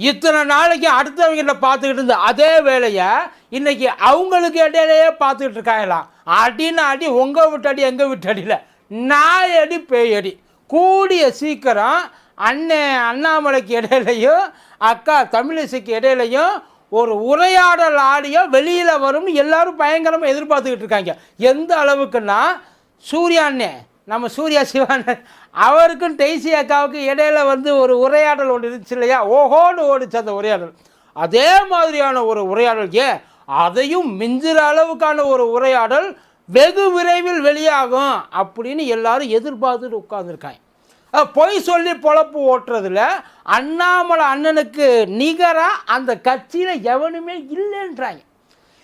இத்தனை நாளைக்கு அடுத்தவங்கிட்ட பார்த்துக்கிட்டு இருந்த அதே வேலையை இன்னைக்கு அவங்களுக்கு இடையிலேயே பார்த்துக்கிட்டு இருக்காங்களாம் அடின்னு அடி உங்கள் விட்டடி எங்கள் வீட்டு அடியில் நாய் அடி பேய் அடி. கூடிய சீக்கிரம் அண்ணன் அண்ணாமலைக்கு இடையிலையும் அக்கா தமிழிசைக்கு இடையிலையும் ஒரு உரையாடல் ஆடியோ வெளியில் வரும்னு எல்லாரும் பயங்கரமாக எதிர்பார்த்துக்கிட்டு இருக்காங்க. எந்த அளவுக்குன்னா சூர்யா அண்ணே நம்ம சூர்யா சிவான் அவருக்கும் டெய்சி அக்காவுக்கு இடையில வந்து ஒரு உரையாடல் ஒன்று இருந்துச்சு இல்லையா? ஓஹோன்னு ஓடிச்சு அந்த உரையாடல். அதே மாதிரியான ஒரு உரையாடல் ஏன் அதையும் மிஞ்சுற அளவுக்கான ஒரு உரையாடல் வெகு விரைவில் வெளியாகும் அப்படின்னு எல்லாரும் எதிர்பார்த்துட்டு உட்காந்துருக்காங்க பொய் சொல்லி பொழப்பு ஓட்டுறதுல அண்ணாமலை அண்ணனுக்கு நிகராக அந்த கட்சியில் எவனுமே இல்லைன்றாங்க.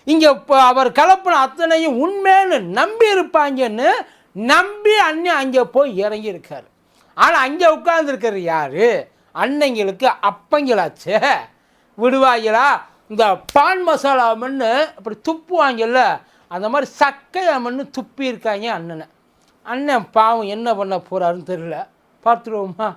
இங்கே இப்போ அவர் கலப்பின அத்தனையும் உண்மைன்னு நம்பி இருப்பாங்கன்னு நம்பி அண்ணன் அங்கே போய் இறங்கி இருக்கார் ஆனால் அங்கே உட்கார்ந்துருக்கிறது யார்? அன்னைங்களுக்கு அப்பங்களாச்சே. விடுவாங்களா இந்த பான் மசாலா மண்ணு அப்படி துப்புவாங்கல்ல அந்த மாதிரி சக்கையா மண்ணு துப்பி இருக்காங்க அண்ணனை. அண்ணன் பாவம் என்ன பண்ண போகிறாருன்னு தெரியல. பார்த்துருவோமா?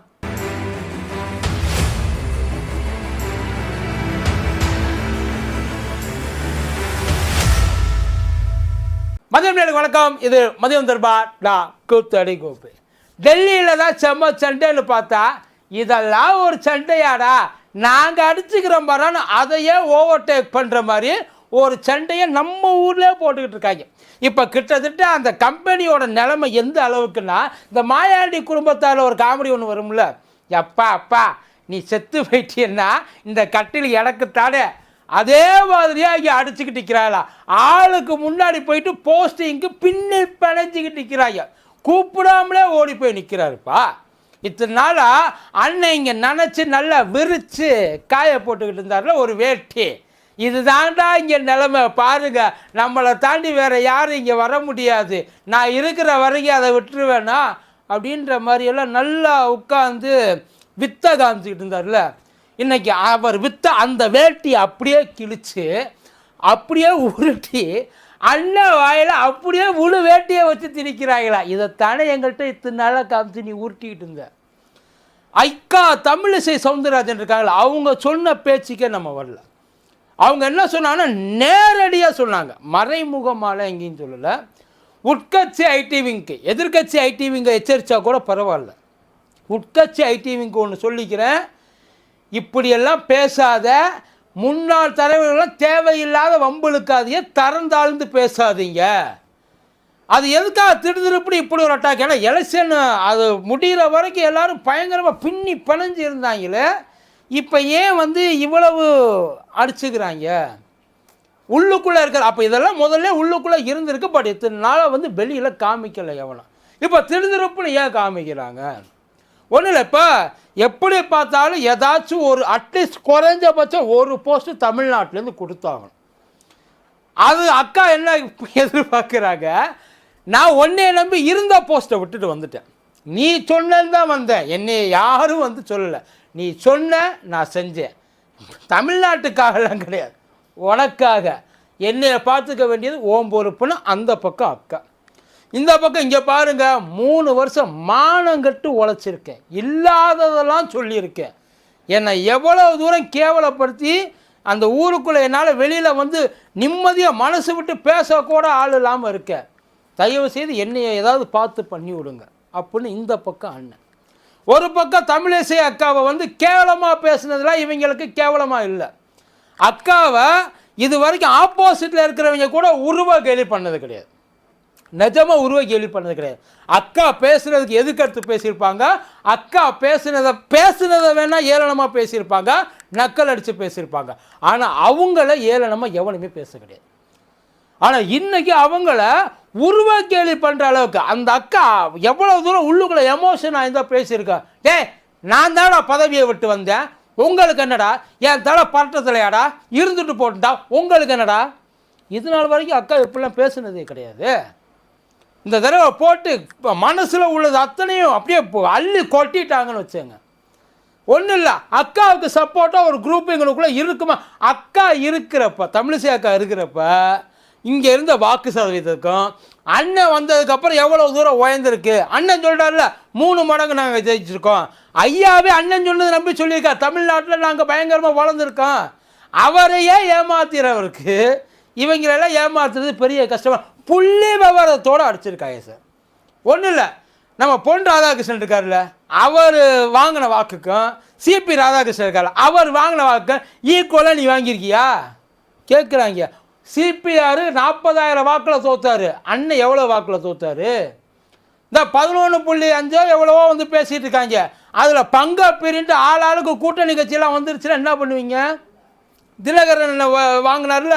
மதியம் நேரம் வணக்கம். இது மதியம் தர்பார் நான் கூத்தடி கோப்பு டெல்லியில் தான் செம்ம சண்டைன்னு பார்த்தா இதெல்லாம் ஒரு சண்டையாடா. நாங்கள் அடிச்சுக்கிறோம் பாரான்னு அதையே ஓவர்டேக் பண்ணுற மாதிரி ஒரு சண்டையை நம்ம ஊர்லேயே போட்டுக்கிட்டு இருக்காங்க. இப்போ கிட்டத்தட்ட அந்த கம்பெனியோட நிலைமை எந்த அளவுக்குன்னா இந்த மாயாண்டி குடும்பத்தால் ஒரு காமெடி ஒன்று வரும்ல. எப்பா அப்பா நீ செத்து போயிட்டீன்னா இந்த கட்டில் எனக்குத்தானே அதே மாதிரியா இங்கே அடிச்சுக்கிட்டு நிற்கிறாளா ஆளுக்கு முன்னாடி போயிட்டு போஸ்டிங்க்கு பின்னி பிணைஞ்சிக்கிட்டு நிற்கிறாங்க கூப்பிடாமலே ஓடி போய் நிற்கிறாருப்பா இத்தனை நாளாக அண்ணன் இங்கே நினச்சி நல்லா விரித்து காய போட்டுக்கிட்டு இருந்தார்ல ஒரு வேட்டி. இதுதான்டா இங்கே நிலமை. பாருங்க நம்மளை தாண்டி வேறு யாரும் இங்கே வர முடியாது. நான் இருக்கிற வரைக்கும் அதை விட்டுருவேனா? அப்படின்ற மாதிரியெல்லாம் நல்லா உட்காந்து வித்த காமிச்சிக்கிட்டு இருந்தார்ல. இன்னைக்கு அவர் வித்த அந்த வேட்டி அப்படியே கிழிச்சு அப்படியே உருட்டி அண்ணன் வாயில அப்படியே முழு வேட்டியை வச்சு திணிக்கிறாங்களா? இதைத்தானே எங்கள்கிட்ட இத்தனை நாளாக காமிச்சு நீ உருட்டிக்கிட்டு இருந்த. ஐக்கா தமிழிசை சவுந்தரராஜன் இருக்காங்களா அவங்க சொன்ன பேச்சுக்கே நம்ம வரல. அவங்க என்ன சொன்னாங்கன்னா நேரடியாக சொன்னாங்க. மறைமுகமால எங்கேயும் சொல்லலை. உட்கட்சி ஐடிவிங்க்கு எதிர்கட்சி ஐடிவிங்கை எச்சரித்தா கூட பரவாயில்ல. உட்கட்சி ஐடிவிங்க்கு ஒன்று சொல்லிக்கிறேன். இப்படியெல்லாம் பேசாத முன்னாள் தலைவர்கள்லாம் தேவையில்லாத வம்புழுக்காதீங்க தரந்தாழ்ந்து பேசாதீங்க. அது எதுக்காக திடுதிருப்படி இப்படி ஒரு அட்டாக் ஏன்னா எலெக்ஷன் அது முடிகிற வரைக்கும் எல்லாரும் பயங்கரமாக பின்னி பிணைஞ்சு இருந்தாங்களே இப்போ ஏன் வந்து இவ்வளவு அடிச்சுக்கிறாங்க? உள்ளுக்குள்ளே இருக்கிற அப்போ இதெல்லாம் முதல்ல உள்ளுக்குள்ளே இருந்திருக்கு பட் இத்தனை நாளாக வந்து வெளியில் காமிக்கலை எவனும். இப்போ திருதிருப்புன்னு ஏன் காமிக்கிறாங்க? ஒன்றும் இல்லை இப்போ எப்படி பார்த்தாலும் ஏதாச்சும் ஒரு அட்லீஸ்ட் குறைஞ்சபட்சம் ஒரு போஸ்ட்டு தமிழ்நாட்டிலேருந்து கொடுத்தாகணும். அது அக்கா என்ன எதிர்பார்க்குறாங்க? நான் ஒன்னே நம்பி இருந்த போஸ்ட்டை விட்டுட்டு வந்துட்டேன். நீ சொன்னேன்னு தான் வந்தேன். என்னை யாரும் வந்து சொல்லலை. நீ சொன்ன நான் செஞ்சேன். தமிழ்நாட்டுக்காகலாம் கிடையாது. உனக்காக. என்னை பார்த்துக்க வேண்டியது ஓம் பொறுப்புன்னு அந்த பக்கம் அக்கா. இந்த பக்கம் இங்கே பாருங்க மூணு வருஷம் மானங்கட்டு உழைச்சிருக்கேன். இல்லாததெல்லாம் சொல்லியிருக்கேன். என்னை எவ்வளவு தூரம் கேவலப்படுத்தி அந்த ஊருக்குள்ளே என்னால் வெளியில் வந்து நிம்மதியாக மனசு விட்டு பேசக்கூட ஆள் இல்லாமல் இருக்கேன் தயவு செய்து என்னையை ஏதாவது பார்த்து பண்ணி விடுங்க. அப்படின்னு இந்த பக்கம் அண்ணன். ஒரு பக்கம் தமிழிசை அக்காவை வந்து கேவலமாக பேசுனதுல இவங்களுக்கு கேவலமாக இல்லை. அக்காவை இது வரைக்கும் ஆப்போசிட்டில் இருக்கிறவங்க கூட உருவ கேலி பண்ணது கிடையாது. நிஜமாக உருவ கேள்வி பண்ணது கிடையாது. அக்கா பேசுனதுக்கு எதுக்கடுத்து பேசியிருப்பாங்க? அக்கா பேசுனதை பேசுனதை வேணால் ஏளனமாக பேசியிருப்பாங்க. நக்கல் அடித்து பேசியிருப்பாங்க. ஆனால் அவங்கள ஏளனமாக எவனுமே பேச கிடையாது. ஆனால் இன்னைக்கு அவங்கள உருவ கேள்வி பண்ணுற அளவுக்கு அந்த அக்கா எவ்வளோ தூரம் உள்ளுக்குள்ளே எமோஷன் இருந்தால் பேசியிருக்கா? ஏ நான் தானடா பதவியை விட்டு வந்தேன். உங்களுக்கு என்னடா? என் தலை பரட்ட இருந்துட்டு போட்டுட்டா. உங்களுக்கு என்னடா? இது நாள் வரைக்கும் அக்கா இப்படிலாம் பேசுனதே கிடையாது. இந்த தடவை போட்டு இப்போ மனசில் உள்ளது அத்தனையும் அப்படியே அள்ளி கொட்டிட்டாங்கன்னு வச்சுங்க ஒன்றும் இல்லை அக்காவுக்கு சப்போர்ட்டாக ஒரு குரூப் எங்களுக்குள்ளே இருக்குமா? அக்கா இருக்கிறப்ப தமிழிசை அக்கா இருக்கிறப்ப இங்கே இருந்த வாக்கு சதவீதத்துக்கும் அண்ணன் வந்ததுக்கப்புறம் எவ்வளோ தூரம் உயர்ந்திருக்கு? அண்ணன் சொல்கிறார்ல மூணு மடங்கு நாங்கள் ஜெயிச்சிருக்கோம். ஐயாவே அண்ணன் சொன்னது நம்பி சொல்லியிருக்கா. தமிழ்நாட்டில் நாங்கள் பயங்கரமாக வளர்ந்துருக்கோம். அவரையே ஏமாத்துறவருக்கு இவங்களெல்லாம் ஏமாத்துறது பெரிய கஷ்டமாக புள்ளி விவரத்தோடு அடிச்சிருக்காங்க சார் ஒன்றும் இல்லை. நம்ம பொன் ராதாகிருஷ்ணன் இருக்கார்ல அவர் வாங்கின வாக்குக்கும் சிபி ராதாகிருஷ்ணன் இருக்கார்ல அவர் வாங்கின வாக்குக்கும் ஈக்குவலாக நீ வாங்கியிருக்கியா? கேட்குறாங்க சிபிஆர் நாற்பதாயிரம் வாக்கில் தோத்தாரு. அண்ணன் எவ்வளோ வாக்கில் தோத்தாரு? இந்த பதினொன்று புள்ளி அஞ்சோ எவ்வளவோ வந்து பேசிகிட்டு இருக்காங்க. அதில் பங்கா பிரிண்டு ஆள் ஆளுக்கு கூட்டணி கட்சியெல்லாம் வந்துருச்சுன்னா என்ன பண்ணுவீங்க? தினகரன் வாங்கினார்ல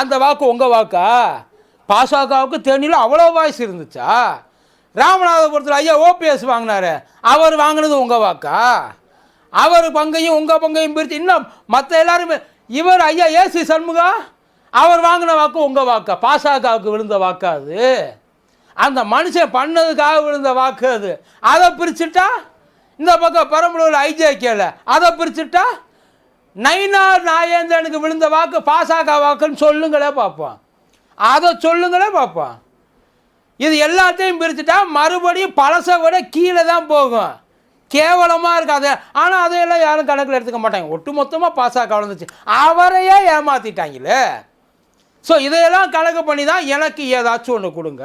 அந்த வாக்கு உங்கள் வாக்கா? பாசகவுக்கு தேனியில் அவ்வளோ வாய்ஸ் இருந்துச்சா? ராமநாதபுரத்தில் ஐயா ஓபிஎஸ் வாங்கினாரு. அவர் வாங்கினது உங்கள் வாக்கா? அவர் பங்கையும் உங்கள் பங்கையும் பிரித்து இன்னும் மற்ற எல்லாருமே இவர் ஐயா ஏசி சண்முகா? அவர் வாங்கின வாக்கு உங்கள் வாக்கா? பாசகவுக்கு விழுந்த வாக்கா அது? அந்த மனுஷன் பண்ணதுக்காக விழுந்த வாக்கு அது. அதை பிரிச்சுட்டா? இந்த பக்கம் பெரம்பலூர் ஐஜேகேல அதை பிரிச்சுட்டா? நைனார் நாயேந்திரனுக்கு விழுந்த வாக்கு பாசக வாக்குன்னு சொல்லுங்களே பார்ப்போம் அதை சொல்லுங்களே பார்ப்போம் இது எல்லாத்தையும் பிரிச்சுட்டா மறுபடியும் பழசை விட கீழே தான் போகும். கேவலமாக இருக்காது ஆனால் அதையெல்லாம் யாரும் கணக்கில் எடுத்துக்க மாட்டாங்க. ஒட்டு மொத்தமாக பாசாக கலந்துச்சு அவரையே ஏமாற்றிட்டாங்களே ஸோ இதையெல்லாம் கணக்கு பண்ணி தான் எனக்கு ஏதாச்சும் ஒன்று கொடுங்க.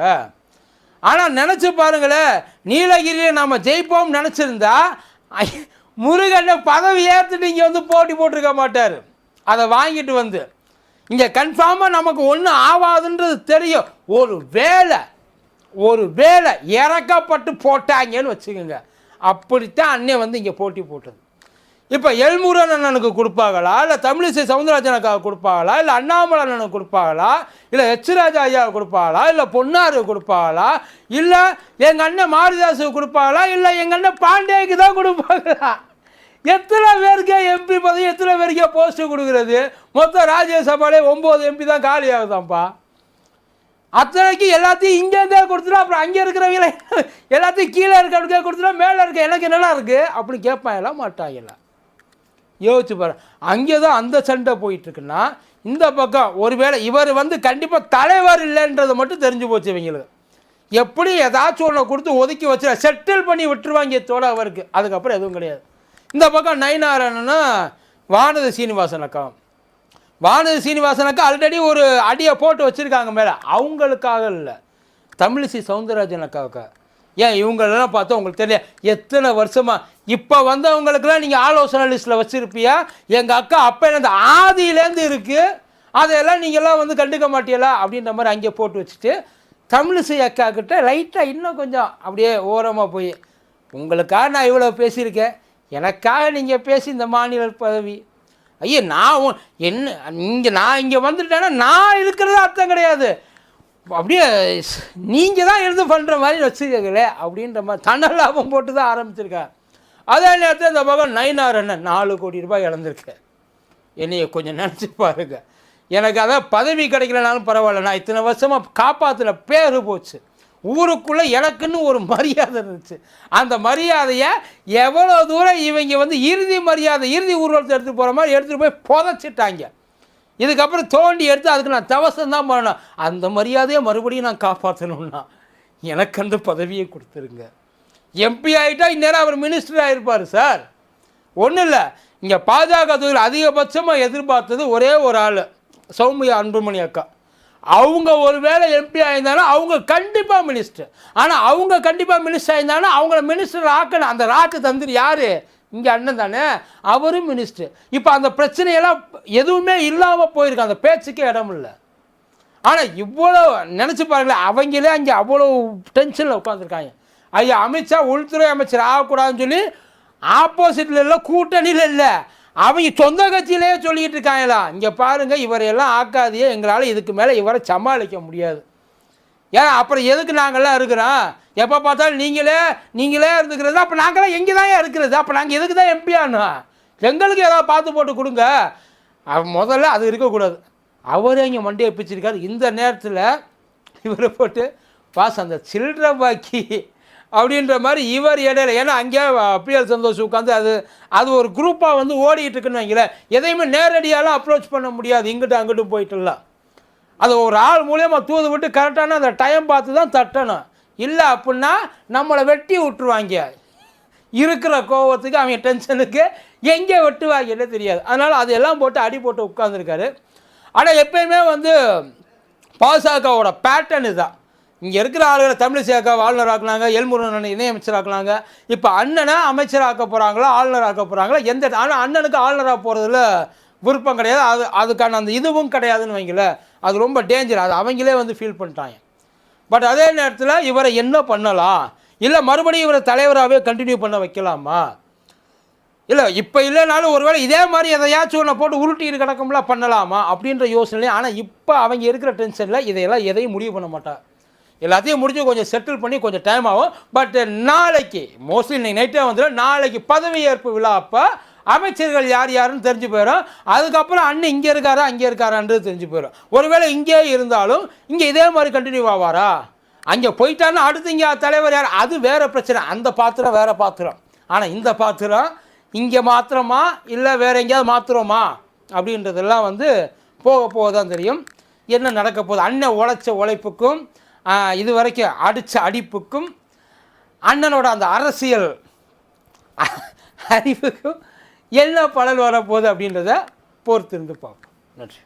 ஆனால் நினச்சி பாருங்களேன் நீலகிரியை நம்ம ஜெயிப்போம் நினச்சிருந்தா முருகனை பதவி ஏற்றுட்டு இங்கே வந்து போட்டி போட்டிருக்க மாட்டார். அதை வாங்கிட்டு வந்து. இங்கே கன்ஃபார்மாக நமக்கு ஒன்றும் ஆகாதுன்றது தெரியும். ஒரு வேலை ஒரு வேலை இறக்கப்பட்டு போட்டாங்கன்னு வச்சுக்கோங்க. அப்படித்தான் அண்ணன் வந்து இங்கே போட்டி போட்டது. இப்போ எல்முருகன் அண்ணனுக்கு கொடுப்பாங்களா? இல்லை தமிழிசை சவுந்தரராஜனுக்காக கொடுப்பாங்களா? இல்லை அண்ணாமலை அண்ணனுக்கு கொடுப்பாங்களா? இல்லை எச்ராஜா ஐயாவுக்கு கொடுப்பாங்களா? இல்லை பொன்னாருக்கு கொடுப்பாங்களா? இல்லை எங்கள் அண்ணன் மாரிதாசுக்கு கொடுப்பாங்களா? இல்லை எங்கள் அண்ணன் பாண்டேக்கு தான் கொடுப்பாங்களா? எத்தனை பேருக்கு எம்பி பதவி எத்தனை பேருக்கு போஸ்ட்டு கொடுக்குறது? மொத்தம் ராஜ்யசபாலே ஒம்பது எம்பி தான் காலி ஆகுதாம்ப்பா அத்தனைக்கு எல்லாத்தையும் இங்கேருந்தே கொடுத்துட்டா அப்புறம் அங்கே இருக்கிறவங்கள எல்லாத்தையும் கீழே இருக்கிறவங்க கொடுத்துட்டா மேலே இருக்க எனக்கு என்னடா இருக்குது அப்படி அப்படின்னு மாட்டாங்க மாட்டாங்களா யோசிச்சு பாரு. அங்கே தான் அந்த சண்டை போயிட்டுருக்குன்னா இந்த பக்கம் ஒருவேளை இவர் வந்து கண்டிப்பாக தலைவர் இல்லைன்றது மட்டும் தெரிஞ்சு போச்சு இவங்களுக்கு. எப்படி ஏதாச்சும் ஒன்றை கொடுத்து ஒதுக்கி வச்சு செட்டில் பண்ணி விட்டுருவாங்க தோட அவருக்கு. அதுக்கப்புறம் எதுவும் கிடையாது. இந்த பக்கம் நயனாரணன்னா வானதி சீனிவாசன் அக்கா வானதி சீனிவாசன் அக்கா ஆல்ரெடி ஒரு அடியை போட்டு வச்சுருக்காங்க மேலே. அவங்களுக்காக இல்லை. தமிழிசை சவுந்தரராஜன் அக்காவுக்கா ஏன் இவங்களெல்லாம் பார்த்தா உங்களுக்கு தெரியல எத்தனை வருஷமாக இப்போ வந்தவங்களுக்கெல்லாம் நீங்கள் ஆலோசனை லிஸ்ட்டில் வச்சுருப்பியா? எங்கள் அக்கா அப்போ இந்த ஆதியிலேருந்து இருக்குது அதையெல்லாம் நீங்கள்லாம் வந்து கண்டுக்க மாட்டீங்களா? அப்படின்ற மாதிரி அங்கே போட்டு வச்சுட்டு தமிழிசை அக்கா கிட்ட லைட்டாக இன்னும் கொஞ்சம் அப்படியே ஓரமாக போய் உங்களுக்காக நான் இவ்வளோ பேசியிருக்கேன்? எனக்காக நீங்கள் பேசி இந்த மாநில பதவி. ஐயா நான் என்ன இங்கே நான் இங்கே வந்துட்டேன்னா நான் இருக்கிறது அர்த்தம் கிடையாது. அப்படியே நீங்கள் தான் இருந்து பண்ணுற மாதிரி வச்சுக்கங்களே அப்படின்ற மாதிரி தன்ன லாபம் போட்டு தான் ஆரம்பிச்சிருக்கேன் அதே நேரத்தில் இந்த பக்கம் நைனார் அண்ணன் நாலு கோடி ரூபாய் இழந்திருக்கேன் என்னையை கொஞ்சம் நினச்சி பாருங்க. எனக்கு அதான் பதவி கிடைக்கலனாலும் பரவாயில்ல. நான் இத்தனை வருஷமாக காப்பாற்றின பேர் போச்சு. ஊருக்குள்ளே எனக்குன்னு ஒரு மரியாதை இருந்துச்சு. அந்த மரியாதையை எவ்வளோ தூரம் இவங்க வந்து இறுதி மரியாதை இறுதி ஊர்வலத்தை எடுத்துகிட்டு போகிற மாதிரி எடுத்துகிட்டு போய் புதைச்சிட்டாங்க. இதுக்கப்புறம் தோண்டி எடுத்து அதுக்கு நான் தவசம் தான் பண்ணணும். அந்த மரியாதையை மறுபடியும் நான் காப்பாற்றணும்னா எனக்கு அந்த பதவியை கொடுத்துருங்க. எம்பி ஆகிட்டா இந்நேரம் அவர் மினிஸ்டர் ஆகிருப்பார் சார் ஒன்றும் இல்லை. இங்கே பாஜக தொகுதியில் அதிகபட்சமாக எதிர்பார்த்தது ஒரே ஒரு ஆள் சௌமியா அன்புமணி அக்கா. அவங்க ஒரு வேளை எம்பி ஆயிருந்தாலும் அவங்க கண்டிப்பாக மினிஸ்டர் ஆனால் அவங்க கண்டிப்பாக மினிஸ்டர் ஆயிருந்தாலும் அவங்கள மினிஸ்டர் ஆக்கணும். அந்த ராட்டு தந்திரி யார்? இங்கே அண்ணன் தானே. அவரும் மினிஸ்டர் இப்போ அந்த பிரச்சனையெல்லாம் எதுவுமே இல்லாமல் போயிருக்கு. அந்த பேச்சுக்கே இடம் இல்லை. ஆனால் இவ்வளோ நினச்சி பாருங்களேன். அவங்களே அங்கே அவ்வளோ டென்ஷனில் உட்காந்துருக்காங்க ஐயா அமித்ஷா உள்துறை அமைச்சர் ஆகக்கூடாதுன்னு சொல்லி ஆப்போசிட்டில் இல்லை கூட்டணியில் இல்லை. அவங்க சொந்த கட்சியிலே சொல்லிக்கிட்டு இருக்காங்களா? இங்கே பாருங்கள் இவரையெல்லாம் ஆக்காதையே எங்களால் இதுக்கு மேலே இவரை சமாளிக்க முடியாது. ஏன்? அப்புறம் எதுக்கு நாங்கள்லாம் இருக்கிறோம்? எப்போ பார்த்தாலும் நீங்களே நீங்களே இருந்துக்கிறது. அப்போ நாங்களாம் எங்கே தான் இருக்கிறது? அப்போ நாங்கள் எதுக்கு தான் எம்பி ஆனோம்? எங்களுக்கு ஏதாவது பார்த்து போட்டு கொடுங்க. முதல்ல அது இருக்கக்கூடாது. அவரே இங்கே மண்டியை பிச்சிருக்காரு இந்த நேரத்தில் இவரை போட்டு பாஸ் அந்த சில்லற பாக்கி அப்படின்ற மாதிரி இவர் இடையில ஏன்னா அங்கே பிஎல் சந்தோஷ் உட்காந்து அது அது ஒரு குரூப்பாக வந்து ஓடிக்கிட்டு இருக்குன்னு வைங்களேன். எதையுமே நேரடியாலாம் அப்ரோச் பண்ண முடியாது. இங்கிட்டு அங்கிட்டும் போயிட்டுலாம். அது ஒரு ஆள் மூலியமாக தூது விட்டு கரெக்டான அந்த டைம் பார்த்து தான் தட்டணும். இல்லை அப்படின்னா நம்மளை வெட்டி விட்டுருவாங்க. இருக்கிற கோவத்துக்கு அவங்க டென்ஷனுக்கு எங்கே வெட்டுவாங்கன்னு தெரியாது. அதனால் அதையெல்லாம் போட்டு அடி போட்டு உட்காந்துருக்காரு ஆனால் எப்பயுமே வந்து பாசகவோட பேட்டர்னு தான் இங்கே இருக்கிற ஆளுகளை தமிழிசையாக்கா ஆளுநர் ஆக்குனாங்க எல்முருகன் இணையமைச்சராக்குனாங்க இப்போ அண்ணனை அமைச்சராக்க போகிறாங்களா ஆளுநர் ஆக்க போகிறாங்களா எந்த ஆனால் அண்ணனுக்கு ஆளுநராக போகிறதுல விருப்பம் கிடையாது. அது அதுக்கான அந்த இதுவும் கிடையாதுன்னு வைங்கள அது ரொம்ப டேஞ்சர் அது அவங்களே வந்து ஃபீல் பண்ணிட்டாங்க. பட் அதே நேரத்தில் இவரை என்ன பண்ணலாம்? இல்லை மறுபடியும் இவரை தலைவராகவே கண்டினியூ பண்ண வைக்கலாமா? இல்லை இப்போ இல்லைனாலும் ஒருவேளை இதே மாதிரி எதையாச்சும் ஒன்றை போட்டு உருட்டிட்டு கிடக்கும்ல பண்ணலாமா? அப்படின்ற யோசனை ஆனால் இப்போ அவங்க இருக்கிற டென்ஷனில் இதையெல்லாம் எதையும் முடிவு பண்ண மாட்டார் எல்லாத்தையும் முடிஞ்சு கொஞ்சம் செட்டில் பண்ணி கொஞ்சம் டைம் ஆகும். பட் நாளைக்கு மோஸ்ட்லி இன்னைக்கு நைட்டே வந்துடும் நாளைக்கு பதவியேற்பு விழா அப்போ அமைச்சர்கள் யார் யாருன்னு தெரிஞ்சு போயிடும் அதுக்கப்புறம் அண்ணன் இங்கே இருக்காரா அங்கே இருக்காரான்றது தெரிஞ்சு போயிடும் ஒருவேளை இங்கே இருந்தாலும் இங்கே இதே மாதிரி கண்டினியூ ஆவாரா அங்கே போயிட்டான்னா அடுத்து இங்கே தலைவர் யார்? அது வேறு பிரச்சனை. அந்த பாத்திரம் வேறு பாத்திரம். ஆனால் இந்த பாத்திரம் இங்கே மாத்திரமா இல்லை வேறு எங்கேயாவது மாத்திரமா அப்படின்றதெல்லாம் வந்து போக போக தான் தெரியும். என்ன நடக்க போகுது? அண்ணன் உழைச்ச உழைப்புக்கும் இது வரைக்கும் அடித்த அடிப்புக்கும் அண்ணனோட அந்த அரசியல் அறிவுக்கும் என்ன பலன் வரப்போகுது அப்படின்றத பொறுத்திருந்து பார்ப்போம். நன்றி.